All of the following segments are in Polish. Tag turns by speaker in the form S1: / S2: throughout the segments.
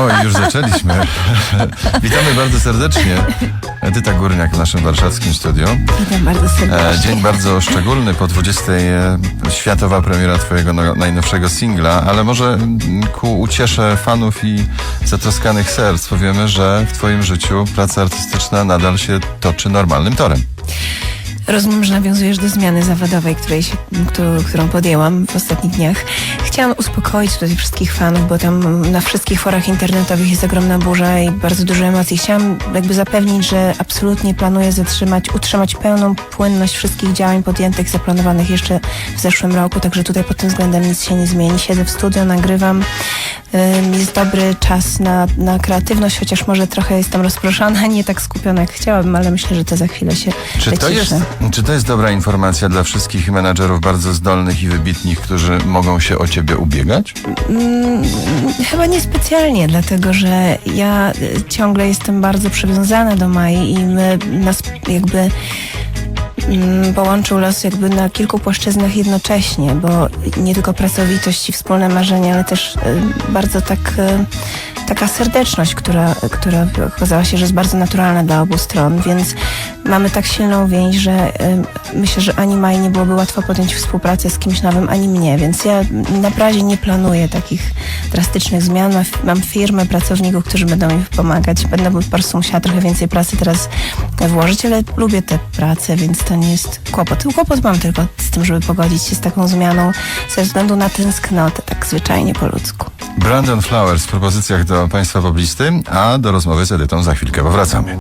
S1: O, już zaczęliśmy. Witamy bardzo serdecznie. Edyta Górniak w naszym warszawskim studiu.
S2: Witam bardzo
S1: E,
S2: serdecznie.
S1: Dzień bardzo szczególny, po 20. e, światowa premiera twojego no, najnowszego singla, ale może ku uciesze fanów i zatroskanych serc powiemy, że w twoim życiu praca artystyczna nadal się toczy normalnym torem.
S2: Rozumiem, że nawiązujesz do zmiany zawodowej, której się, którą podjęłam w ostatnich dniach. Chciałam uspokoić tutaj wszystkich fanów, bo tam na wszystkich forach internetowych jest ogromna burza i bardzo dużo emocji. Chciałam jakby zapewnić, że absolutnie planuję zatrzymać, utrzymać pełną płynność wszystkich działań podjętych, zaplanowanych jeszcze w zeszłym roku, także tutaj pod tym względem nic się nie zmieni. Siedzę w studio, nagrywam. Jest dobry czas na, na kreatywność, chociaż może trochę jestem rozproszona, nie tak skupiona jak chciałabym, ale myślę, że to za chwilę się
S1: Czy to, jest, czy to jest dobra informacja dla wszystkich menadżerów bardzo zdolnych i wybitnych, którzy mogą się o ciebie ubiegać?
S2: Mm, Chyba niespecjalnie, dlatego że ja y, ciągle jestem bardzo przywiązana do Mai i my nas jakby połączył los jakby na kilku płaszczyznach jednocześnie, bo nie tylko pracowitość i wspólne marzenia, ale też y, bardzo tak y, taka serdeczność, która, która okazała się, że jest bardzo naturalna dla obu stron, więc mamy tak silną więź, że y, myślę, że ani Mai nie byłoby łatwo podjąć współpracę z kimś nowym, ani mnie, więc ja na razie nie planuję takich drastycznych zmian. Ma- Mam firmę, pracowników, którzy będą mi pomagać. Będę po prostu musiała trochę więcej pracy teraz włożyć, ale lubię tę pracę, więc to nie jest kłopot. Kłopot mam tylko z tym, żeby pogodzić się z taką zmianą ze względu na tęsknotę, tak zwyczajnie po ludzku.
S1: Brandon Flowers w propozycjach do Państwa poblisty, a do rozmowy z Edytą za chwilkę powracamy.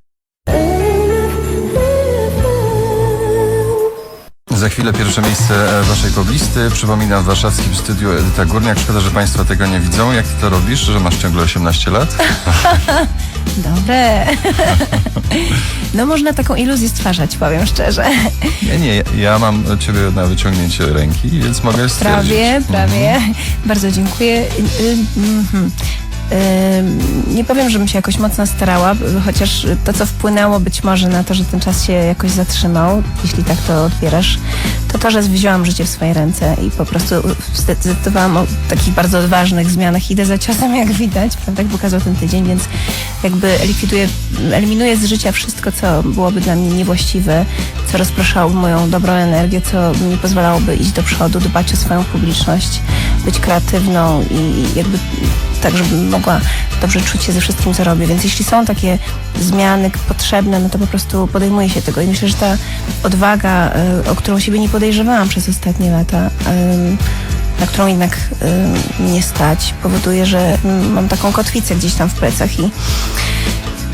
S1: Za chwilę pierwsze miejsce Waszej poblisty. Przypominam w warszawskim studiu Edyta Górniak. Szkoda, że Państwo tego nie widzą. Jak Ty to robisz, że masz ciągle 18 lat?
S2: Dobre. No można taką iluzję stwarzać, powiem szczerze.
S1: Nie, nie, ja- mam Ciebie na wyciągnięcie ręki, więc mogę stwierdzić.
S2: Prawie, prawie. Bardzo dziękuję. Y, y, mhm. Nie powiem, żebym się jakoś mocno starała, chociaż to, co wpłynęło być może na to, że ten czas się jakoś zatrzymał, jeśli tak to odbierasz, to to, że wzięłam życie w swoje ręce i po prostu zdecydowałam o takich bardzo ważnych zmianach. Idę za ciosem, jak widać, prawda, jak pokazał ten tydzień, więc jakby likwiduję, eliminuję z życia wszystko, co byłoby dla mnie niewłaściwe, co rozpraszałoby moją dobrą energię, co mi pozwalałoby iść do przodu, dbać o swoją publiczność, być kreatywną i jakby tak, żebym mogła dobrze czuć się ze wszystkim, co robię. Więc jeśli są takie zmiany potrzebne, no to po prostu podejmuję się tego. I myślę, że ta odwaga, y, o którą siebie nie podejrzewałam przez ostatnie lata, na którą jednak mnie stać, powoduje, że mam taką kotwicę gdzieś tam w plecach i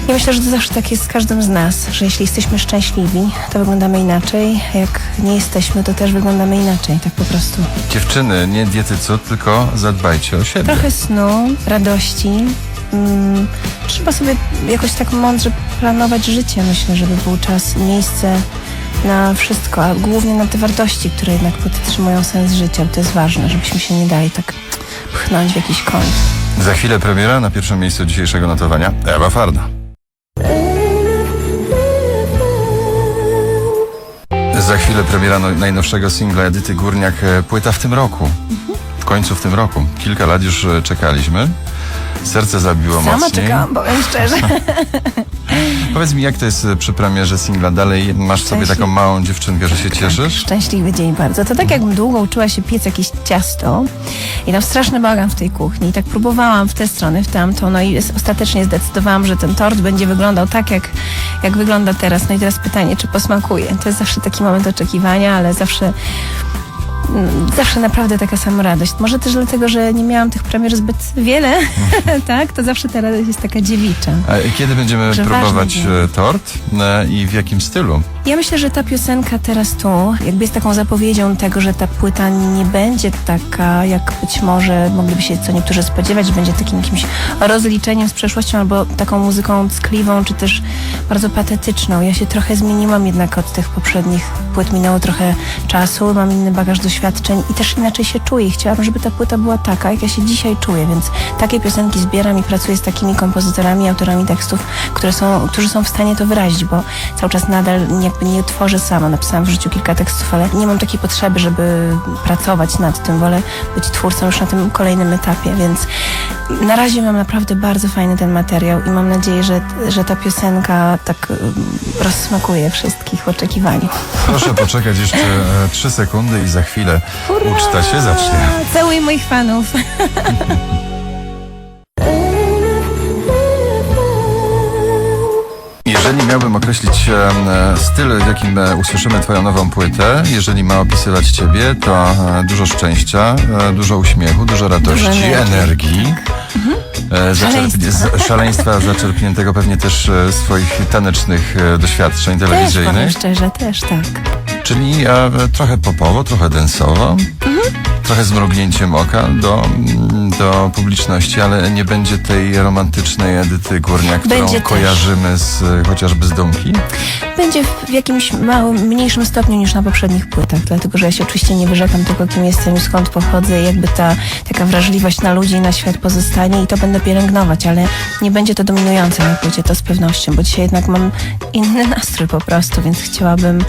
S2: ja myślę, że to zawsze tak jest z każdym z nas, że jeśli jesteśmy szczęśliwi, to wyglądamy inaczej, a jak nie jesteśmy, to też wyglądamy inaczej, tak po prostu.
S1: Dziewczyny, nie diety cud, tylko zadbajcie o siebie.
S2: Trochę snu, radości. Mm, trzeba sobie jakoś tak mądrze planować życie, myślę, żeby był czas i miejsce na wszystko, a głównie na te wartości, które jednak podtrzymują sens życia. To jest ważne, żebyśmy się nie dali tak pchnąć w jakiś kąt.
S1: Za chwilę premiera na pierwszym miejscu dzisiejszego notowania Ewa Farna. Za chwilę premiera no, najnowszego singla Edyty Górniak, e, płyta w tym roku. W końcu w tym roku. Kilka lat już e, czekaliśmy. Serce zabiło
S2: Sama
S1: mocniej.
S2: czekałam, powiem szczerze.
S1: Powiedz mi, jak to jest e, przy premierze singla? Dalej masz w sobie taką małą dziewczynkę, że się cieszysz?
S2: Szczęśliwy dzień bardzo. To tak jakbym długo uczyła się piec jakieś ciasto i tam straszny bagan w tej kuchni. I tak próbowałam w tę stronę, w tamtą, no i ostatecznie zdecydowałam, że ten tort będzie wyglądał tak, jak, jak wygląda teraz. No i teraz pytanie, czy posmakuje. To jest zawsze taki moment oczekiwania, ale zawsze zawsze naprawdę taka sama radość. Może też dlatego, że nie miałam tych premier zbyt wiele, tak? To zawsze ta radość jest taka dziewicza.
S1: A kiedy będziemy
S2: Że
S1: próbować e, tort e, i w jakim stylu?
S2: Ja myślę, że ta piosenka teraz tu jakby jest taką zapowiedzią tego, że ta płyta nie będzie taka, jak być może mogliby się co niektórzy spodziewać, że będzie takim jakimś rozliczeniem z przeszłością albo taką muzyką ckliwą, czy też bardzo patetyczną. Ja się trochę zmieniłam jednak od tych poprzednich płyt, minęło trochę czasu, mam inny bagaż doświadczenia doświadczeń i też inaczej się czuję. Chciałabym, żeby ta płyta była taka, jak ja się dzisiaj czuję, więc takie piosenki zbieram i pracuję z takimi kompozytorami, autorami tekstów, które są, którzy są w stanie to wyrazić, bo cały czas nadal jakby nie tworzę sama. Napisałam w życiu kilka tekstów, ale nie mam takiej potrzeby, żeby pracować nad tym. Wolę być twórcą już na tym kolejnym etapie, więc na razie mam naprawdę bardzo fajny ten materiał i mam nadzieję, że, że ta piosenka tak um, rozsmakuje wszystkich w oczekiwaniu.
S1: Proszę poczekać jeszcze e, trzy sekundy i za chwilę uczta się zacznie.
S2: Całuję moich fanów.
S1: Jeżeli miałbym określić e, styl, w jakim e, usłyszymy Twoją nową płytę, jeżeli ma opisywać Ciebie, to e, dużo szczęścia, e, dużo uśmiechu, dużo radości,
S2: Dużo energii.
S1: energii. e, Zaczerpnie,
S2: Szaleństwa.
S1: z, szaleństwa zaczerpniętego pewnie też e, z Twoich tanecznych e, doświadczeń
S2: Też powiem
S1: telewizyjnych.
S2: szczerze, też tak.
S1: Czyli e, trochę popowo, trochę densowo, trochę z mrugnięciem oka do, mm, do publiczności, ale nie będzie tej romantycznej Edyty Górniak, którą
S2: Będzie też.
S1: kojarzymy z, chociażby z Dumki.
S2: Będzie w jakimś małym, mniejszym stopniu niż na poprzednich płytach, dlatego że ja się oczywiście nie wyrzekam tego, kim jestem i skąd pochodzę, jakby ta taka wrażliwość na ludzi i na świat pozostanie i to będę pielęgnować, ale nie będzie to dominujące na płycie, to z pewnością, bo dzisiaj jednak mam inny nastrój po prostu, więc chciałabym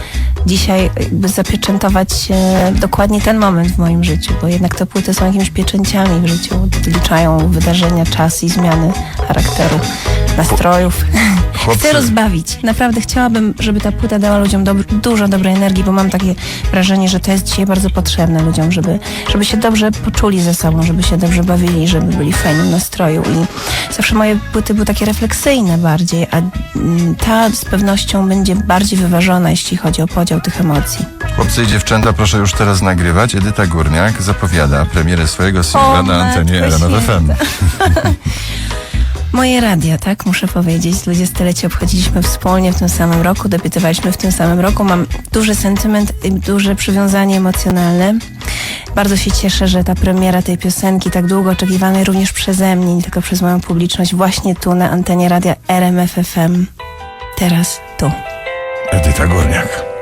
S2: dzisiaj jakby zapieczętować e, dokładnie ten moment w moim życiu, bo jednak te płyty są jakimiś pieczęciami w życiu, odliczają wydarzenia, czas i zmiany charakteru, nastrojów.
S1: Chłopcy-
S2: Chcę rozbawić. Naprawdę chciałabym, żeby ta płyta dała ludziom dużo dobrej energii, bo mam takie wrażenie, że to jest dzisiaj bardzo potrzebne ludziom, żeby, żeby się dobrze poczuli ze sobą, żeby się dobrze bawili, żeby byli w fajnym nastroju. I zawsze moje płyty były takie refleksyjne bardziej, a mm, ta z pewnością będzie bardziej wyważona, jeśli chodzi o podział tych emocji.
S1: Chłopcy i dziewczęta, proszę już teraz nagrywać. Edyta Górniak zapowiada premierę swojego singla na antenie RMF FM.
S2: Moje radio, tak, muszę powiedzieć. 20-lecie obchodziliśmy wspólnie w tym samym roku, debiutowaliśmy w tym samym roku. Mam duży sentyment i duże przywiązanie emocjonalne. Bardzo się cieszę, że ta premiera tej piosenki, tak długo oczekiwanej również przeze mnie, nie tylko przez moją publiczność, właśnie tu na antenie radia RMF FM. Teraz tu.
S1: Edyta Górniak.